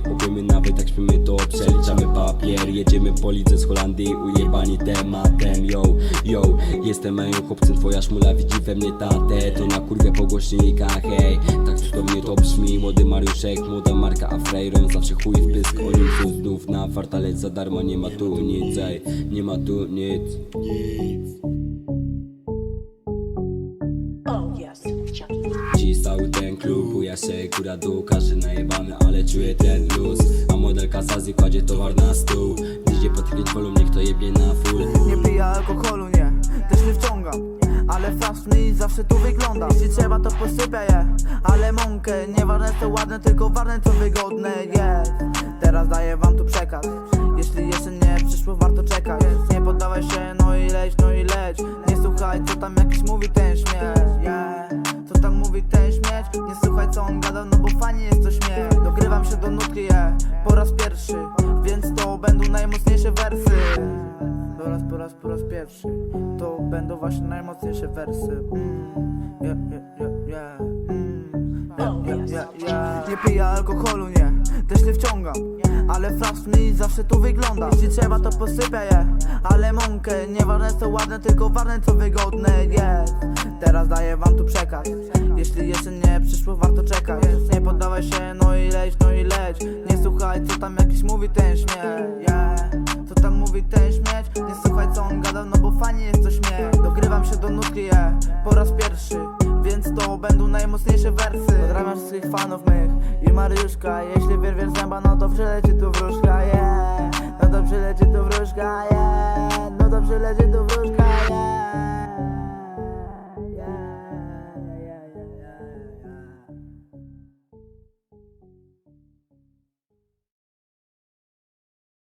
basen Powiemy nawet jak śpimy to przeliczamy papier. Jedziemy po lidze z Holandii, ujebani tematem. Yo, yo, jestem moją chłopcem, twoja szmula widzi we mnie tatę. To na kurwę po głośnikach, hej Tak cudownie to brzmi, młody Mariuszek, młoda marka Afreiron Zawsze chuj w pysk, o nim znów na fartalec za darmo. Nie ma tu nic, ej, nie ma tu nic cały ten klub. Buja się góra dół Każdy najebany, ale czuje ten luz. A modelka z Azji kładzie towar na stół. Podchwyć wolum, niech to jebie na full. Nie piję alkoholu, nie, też nie wciągam. Ale flash mi zawsze tu wygląda Jeśli trzeba to posypię je. Ale mąkę, nieważne co ładne Tylko ważne co wygodne jest. Teraz daję wam tu przekaz. Jeśli jeszcze nie przyszło warto czekać. Nie poddawaj się, no i leć, no i leć. Nie słuchaj co tam jakiś mówi ten śmiech Nie słuchaj co on gada, no bo fajnie jest to śmiech Dogrywam się do nutki, yeah, po raz pierwszy Więc to będą najmocniejsze wersy po raz, po raz, po raz pierwszy To będą właśnie najmocniejsze wersy mm. Mm. Nie piję alkoholu, nie, też nie wciągam Ale flash mi zawsze tu wygląda. Jeśli trzeba to posypię je. Ale mąkę, nieważne co ładne Tylko ważne co wygodne jest. Teraz daję wam tu przekaz. Jeśli jeszcze nie przyszło warto czekać. Nie poddawaj się, no i leć, no i leć. Nie słuchaj co tam jakiś mówi ten śmiech. Yeah. Co tam mówi ten śmieć? Nie słuchaj co on gada, no bo fajnie jest to będą najmocniejsze wersy. Pozdrawiam wszystkich fanów mych i Mariuszka. Jeśli wyrwiesz zęba, no to przyleci tu wróżka, yeah. No to przyleci tu wróżka, yeah. No to przyleci tu wróżka,